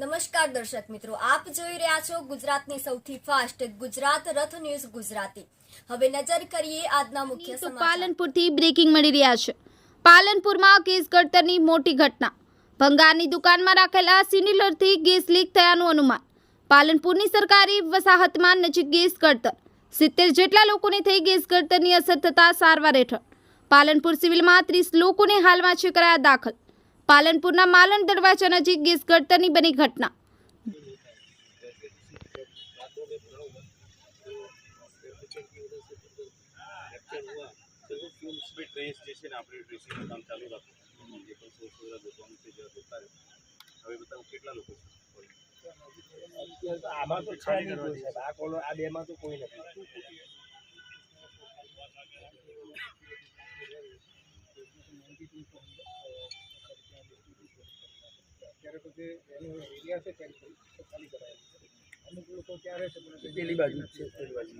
નમસ્કાર દર્શક મિત્રો આપ જોઈ રહ્યા છો ગુજરાતની સૌથી ફાસ્ટ ગુજરાત રથ ન્યૂઝ ગુજરાતી. હવે નજર કરીએ આજના મુખ્ય સમાચાર. પાલનપુરથી બ્રેકિંગ મળી રહ્યા છે. પાલનપુરમાં કેસ કડતરની મોટી ઘટના. ભંગારની દુકાનમાં રાખેલા સિલિન્ડરથી ગેસ લીક થયાનું અનુમાન. પાલનપુરની સરકારી વસાહતમાં નજીક ગેસ કડતર સિત્તેર જેટલા લોકોને થઈ ગેસ કડતરની અસર થતા સારવાર હેઠળ. પાલનપુર સિવિલમાં ત્રીસ લોકોને હાલમાં છે કરાયા દાખલ. પાલનપુરના માલણ દરવાજા નજીક ગેસ કડતરની બની ઘટના तो वो फ्यूम्स पे ट्रेस जैसे ना આપણે ટ્રેસિંગ નું કામ ચાલુ રાખો જે પણ સોર્સ વગેરે દુકાન છે જે જતા રહે હવે બતાવો કેટલા લોકો છે આમાં તો છે નહીં કોઈ સાહેબ આ કોલો આ બેમાં તો કોઈ નથી અત્યારે તો જે એનો એરિયા છે ટેમ્પલ તો ખાલી કરાયેલું અમુક લોકો ક્યારે છે પેલી બાજુ છે પેલી બાજુ.